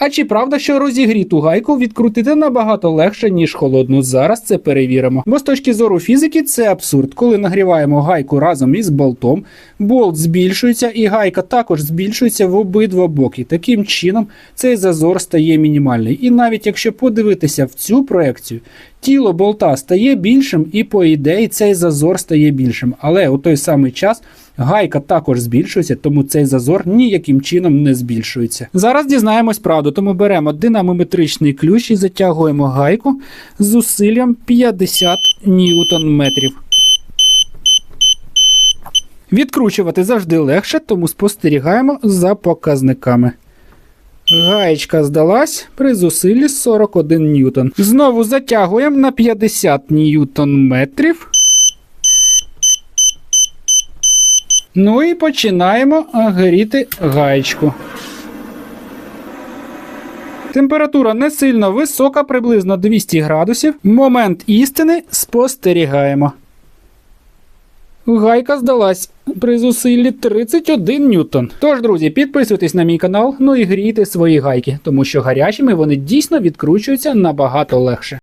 А чи правда, що розігріту гайку відкрутити набагато легше, ніж холодну? Зараз це перевіримо. Бо з точки зору фізики це абсурд. Коли нагріваємо гайку разом із болтом, болт збільшується і гайка також збільшується в обидва боки. Таким чином цей зазор стає мінімальний. І навіть якщо подивитися в цю проекцію, тіло болта стає більшим, і по ідеї цей зазор стає більшим. Але у той самий час гайка також збільшується, тому цей зазор ніяким чином не збільшується. Зараз дізнаємось правду, тому беремо динамометричний ключ і затягуємо гайку з зусиллям 50 ньютон метрів. Відкручувати завжди легше, тому спостерігаємо за показниками. Гаєчка здалась при зусиллі 41 ньютон. Знову затягуємо на 50 ньютон метрів. Ну і починаємо гріти гаєчку. Температура не сильно висока, приблизно 200 градусів. Момент істини спостерігаємо. Гайка здалась при зусиллі 31 ньютон. Тож, друзі, підписуйтесь на мій канал, ну і грійте свої гайки, тому що гарячими вони дійсно відкручуються набагато легше.